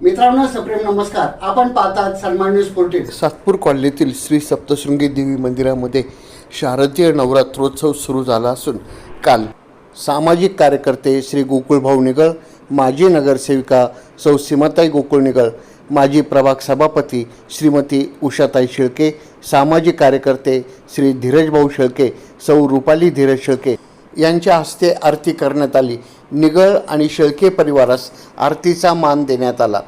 मित्रांनो सप्रेम नमस्कार. आपण पाहतात सन्मान न्यूज फोर्टीन. सातपूर कॉलनीतील श्री सप्तशृंगी देवी मंदिरामध्ये शारदीय नवरात्रोत्सव सुरू झाला असून काल सामाजिक कार्यकर्ते श्री गोकुळभाऊ निगळ माजी नगरसेविका सौ सीमाताई गोकुळ निगळ माजी प्रभाग सभापती श्रीमती उषाताई शेळके सामाजिक कार्यकर्ते श्री धीरजभाऊ शेळके सौ रुपाली धीरज शेळके यांच्या हस्ते आरती करण्यात आली. निगळ आणि शेळके परिवारास आरतीचा मान देण्यात आला.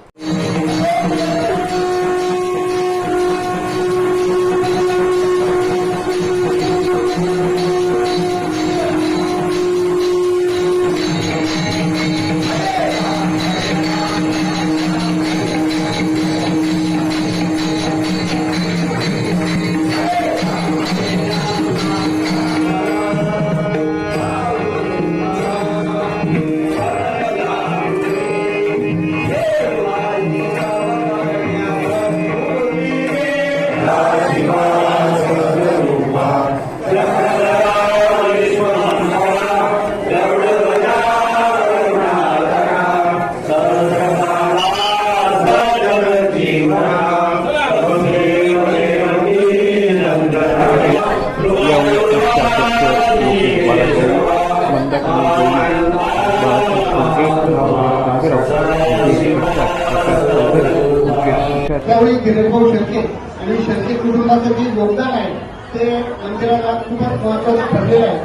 त्यावेळी धीरजभाऊ शेळके आणि शेळके कुटुंबाचं जे योगदान आहे. ते मंदिराला खूपच महत्वाचं ठरलेलं आहे.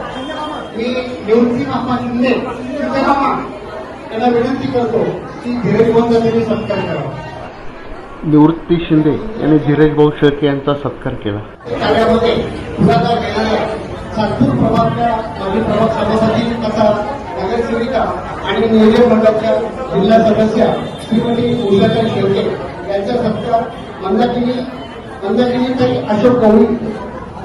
मी निवृत्ती मामा शिंदे मामा यांना विनंती करतो की धीरजभाऊंचा त्यांनी सत्कार करावा निवृत्ती शिंदे यांनी धीरजभाऊ शेळके यांचा सत्कार केला. कार्यामध्ये पुढाकार घेणाऱ्या सातपूर प्रभागच्या माजी प्रभाग सभापती तथा नगरसेविका आणि नियोजन मंडळाच्या जिल्हा सदस्य श्रीमती उषाताई शेळके यांचा सत्कार मंदाकिनी मंदाकिनीताई अशोक गवळी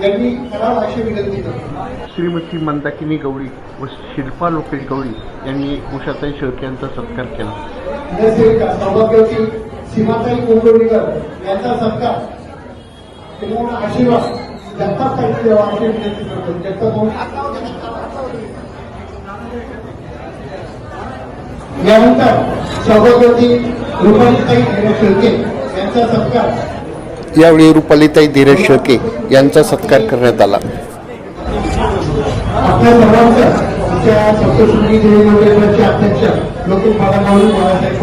यांनी करावा अशी विनंती करतो. श्रीमती मंदाकिनी गवळी व शिल्पा लोकेश गवळी यांनी उषाताई शेळके यांचा सत्कार केला. नगरसेविका सौभाग्यवती सीमाताई कोंडोळीकर यांचा सत्कार. किंवा आशीर्वाद जगताप ताई द्यावा अशी विनंती करतो. जगताप यानंतर सौभाग्यवती रुपालीताई शेळके यांचा सत्कार. यावेळी रुपालीताई धीरज शेळके यांचा सत्कार करण्यात आला. आपल्या सर्वांचं आमच्या सप्तशृंगी देवी मंदिराचे अध्यक्ष लोकेश बाळाभाऊ बाळासाहेब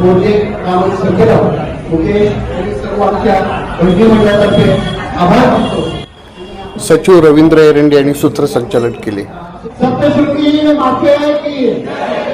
बोर्जे रामन संजयराव मुकेश आणि सर्व आमच्या भजनी मंडळातर्फे आभार मानतो. सचिव रवींद्र एरंडे यांनी सूत्रसंचालन केले. सप्तशृंगी माते की? धन्यवाद